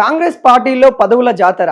కాంగ్రెస్ పార్టీలో పదవుల జాతర.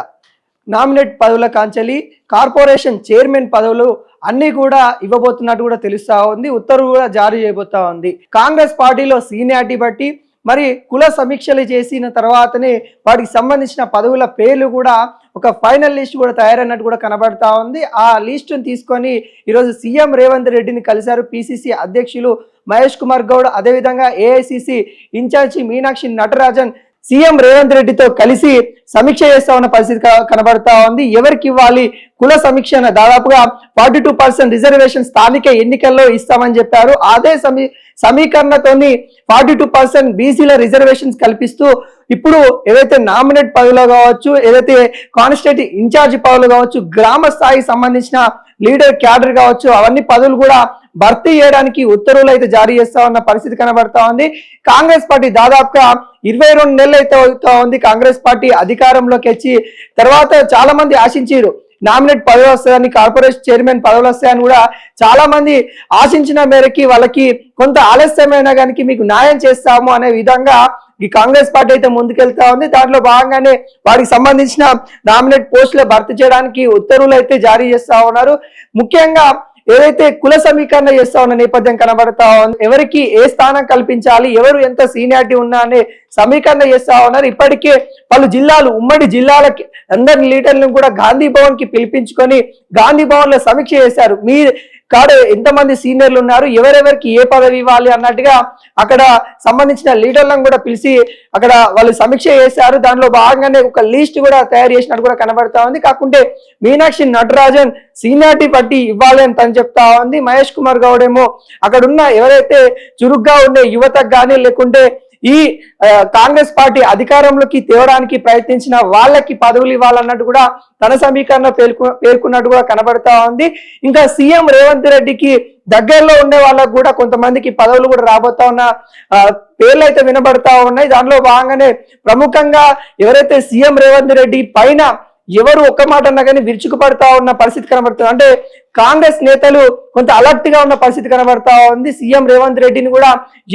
నామినేట్ పదవుల కాంచలి కార్పొరేషన్ చైర్మన్ పదవులు అన్ని కూడా ఇవ్వబోతున్నట్టు కూడా తెలుస్తా ఉంది ఉత్తర్వు కూడా జారీ చేయబోతా ఉంది. కాంగ్రెస్ పార్టీలో సీనియారిటీ బట్టి మరి కుల సమీక్షలు చేసిన తర్వాతనే వాటికి సంబంధించిన పదవుల పేర్లు కూడా ఒక ఫైనల్ లిస్ట్ కూడా తయారైనట్టు కూడా కనబడతా ఉంది. ఆ లిస్టును తీసుకొని ఈరోజు సీఎం రేవంత్ రెడ్డిని కలిశారు పిసిసి అధ్యక్షులు మహేష్ కుమార్ గౌడ్. అదేవిధంగా AICC incharge Meenakshi Natarajan CM Revanth రెడ్డితో కలిసి సమీక్ష చేస్తా ఉన్న పరిస్థితి కనబడతా ఉంది. ఎవరికి ఇవ్వాలి? కుల సమీక్ష దాదాపుగా ఫార్టీ టూ పర్సెంట్ రిజర్వేషన్ స్థానిక ఎన్నికల్లో ఇస్తామని చెప్పారు. అదే సమీ సమీకరణతోని ఫార్టీ టూ పర్సెంట్ బీసీల రిజర్వేషన్స్ కల్పిస్తూ ఇప్పుడు ఏదైతే నామినేట్ పదవిలో కావచ్చు ఏదైతే కాన్స్టిట్యూట్ ఇన్ఛార్జ్ పదవులు కావచ్చు గ్రామ స్థాయికి సంబంధించిన లీడర్ క్యాడర్ కావచ్చు అవన్నీ పదవులు కూడా భర్తీ చేయడానికి ఉత్తర్వులు అయితే జారీ చేస్తా ఉన్న పరిస్థితి కనబడతా ఉంది. కాంగ్రెస్ పార్టీ దాదాపుగా ఇరవై రెండు నెలలు అయితే అవుతా ఉంది. కాంగ్రెస్ పార్టీ అధికారంలోకి వచ్చి తర్వాత చాలా మంది ఆశించారు. నామినేట్ పదవులు వస్తాయని కార్పొరేషన్ చైర్మన్ పదవులు వస్తాయని కూడా చాలా మంది ఆశించిన మేరకి వాళ్ళకి కొంత ఆలస్యమైన కానీ మీకు న్యాయం చేస్తాము అనే విధంగా ఈ కాంగ్రెస్ పార్టీ అయితే ముందుకెళ్తా ఉంది. దాంట్లో భాగంగానే వారికి సంబంధించిన నామినేట్ పోస్టులు భర్తీ చేయడానికి ఉత్తర్వులు అయితే జారీ చేస్తా ఉన్నారు. ముఖ్యంగా ఏదైతే కుల సమీకరణ చేస్తా ఉన్న నేపథ్యం కనబడతా ఉంది ఎవరికి ఏ స్థానం కల్పించాలి ఎవరు ఎంత సీనియారిటీ ఉన్నా అనే సమీకరణ చేస్తా ఉన్నారు. ఇప్పటికే పలు జిల్లాలు ఉమ్మడి జిల్లాలకి అందరి లీడర్లను కూడా గాంధీ భవన్కి పిలిపించుకొని గాంధీ భవన్లో సమీక్ష చేశారు. మీ కాడ ఎంతమంది సీనియర్లు ఉన్నారు ఎవరెవరికి ఏ పదవి ఇవ్వాలి అన్నట్టుగా అక్కడ సంబంధించిన లీడర్లను కూడా పిలిచి అక్కడ వాళ్ళు సమీక్ష చేశారు. దానిలో భాగంగానే ఒక లిస్ట్ కూడా తయారు చేసినట్టు కూడా కనబడతా ఉంది. కాకుంటే మీనాక్షి నటరాజన్ సీనియారిటీ బట్టి ఇవ్వాలి అని తను చెప్తా ఉంది. మహేష్ కుమార్ గౌడ్ ఏమో అక్కడ ఉన్న ఎవరైతే చురుగ్గా ఉండే యువతకు కానీ లేకుంటే ఈ కాంగ్రెస్ పార్టీ అధికారంలోకి తేవడానికి ప్రయత్నించిన వాళ్ళకి పదవులు ఇవ్వాలన్నట్టు కూడా తన సమీకరణ పేర్కొ పేర్కొన్నట్టు కూడా కనబడతా ఉంది. ఇంకా సీఎం రేవంత్ రెడ్డికి దగ్గరలో ఉండే వాళ్ళకు కూడా కొంతమందికి పదవులు కూడా రాబోతా ఉన్న పేర్లు అయితే వినబడతా ఉన్నాయి. దానిలో భాగంగానే ప్రముఖంగా ఎవరైతే సీఎం రేవంత్ రెడ్డి పైన ఎవరు ఒక్క మాట అన్నా కానీ విరుచుకుపడతా ఉన్న పరిస్థితి కనబడుతుంది. అంటే కాంగ్రెస్ నేతలు కొంత అలర్ట్గా ఉన్న పరిస్థితి కనబడతా ఉంది. సీఎం రేవంత్ రెడ్డిని కూడా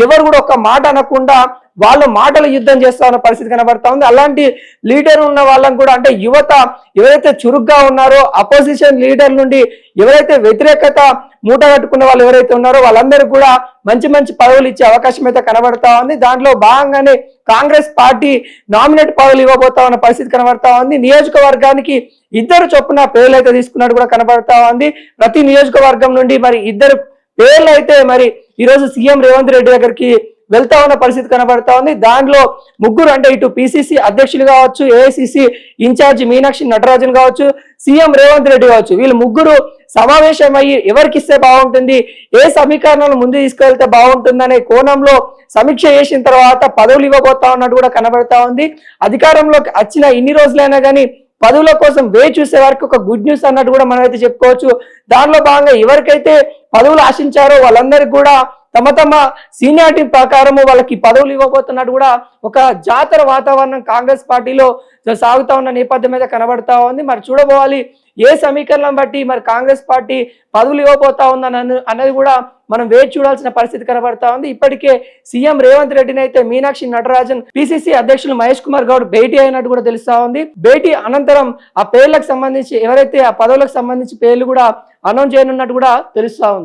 ఎవరు కూడా ఒక్క మాట అనకుండా వాళ్ళు మాటలు యుద్ధం చేస్తా ఉన్న పరిస్థితి కనబడతా ఉంది. అలాంటి లీడర్ ఉన్న వాళ్ళని కూడా అంటే యువత ఎవరైతే చురుగ్గా ఉన్నారో అపోజిషన్ లీడర్ నుండి ఎవరైతే వ్యతిరేకత మూట కట్టుకున్న వాళ్ళు ఎవరైతే ఉన్నారో వాళ్ళందరికీ కూడా మంచి మంచి పదవులు ఇచ్చే అవకాశం అయితే కనబడతా ఉంది. దాంట్లో భాగంగానే కాంగ్రెస్ పార్టీ నామినేట్ పదవులు ఇవ్వబోతా ఉన్న పరిస్థితి కనబడతా ఉంది. నియోజకవర్గానికి ఇద్దరు చొప్పున పేర్లు అయితే తీసుకున్నట్టు కూడా కనబడతా ఉంది. ప్రతి నియోజకవర్గం నుండి మరి ఇద్దరు పేర్లు అయితే మరి ఈరోజు సీఎం రేవంత్ రెడ్డి దగ్గరికి వెళ్తా ఉన్న పరిస్థితి కనబడతా ఉంది దాంట్లో ముగ్గురు అంటే ఇటు పిసిసి అధ్యక్షులు కావచ్చు ఏఐసిసి ఇన్ఛార్జ్ మీనాక్షి నటరాజన్ కావచ్చు సీఎం రేవంత్ రెడ్డి కావచ్చు. వీళ్ళు ముగ్గురు సమావేశం అయ్యి ఎవరికి ఇస్తే బాగుంటుంది ఏ సమీకరణలు ముందు తీసుకెళ్తే బాగుంటుందనే కోణంలో సమీక్ష చేసిన తర్వాత పదవులు ఇవ్వబోతా ఉన్నట్టు కూడా కనబడతా ఉంది. అధికారంలోకి వచ్చిన ఇన్ని రోజులైనా కానీ పదవుల కోసం వే చూసే వారికి ఒక గుడ్ న్యూస్ అన్నట్టు కూడా మనం అయితే చెప్పుకోవచ్చు. దానిలో భాగంగా ఎవరికైతే పదవులు ఆశించారో వాళ్ళందరికీ కూడా తమ తమ సీనియారిటీ ప్రకారము వాళ్ళకి పదవులు ఇవ్వబోతున్నట్టు కూడా ఒక జాతర వాతావరణం కాంగ్రెస్ పార్టీలో సాగుతా ఉన్న నేపథ్యం మీద కనబడతా ఉంది. మరి చూడబోవాలి ఏ సమీకరణం బట్టి మరి కాంగ్రెస్ పార్టీ పదవులు ఇవ్వబోతా ఉందని అన్నది కూడా మనం వేచి చూడాల్సిన పరిస్థితి కనబడతా ఉంది. ఇప్పటికే సీఎం రేవంత్ రెడ్డిని అయితే మీనాక్షి నటరాజన్ పిసిసి అధ్యక్షులు మహేష్ కుమార్ గౌడ్ భేటీ అయినట్టు కూడా తెలుస్తా ఉంది. భేటీ అనంతరం ఆ పేర్లకు సంబంధించి ఎవరైతే ఆ పదవులకు సంబంధించి పేర్లు కూడా అనౌన్స్ చేయనున్నట్టు కూడా తెలుస్తా ఉంది.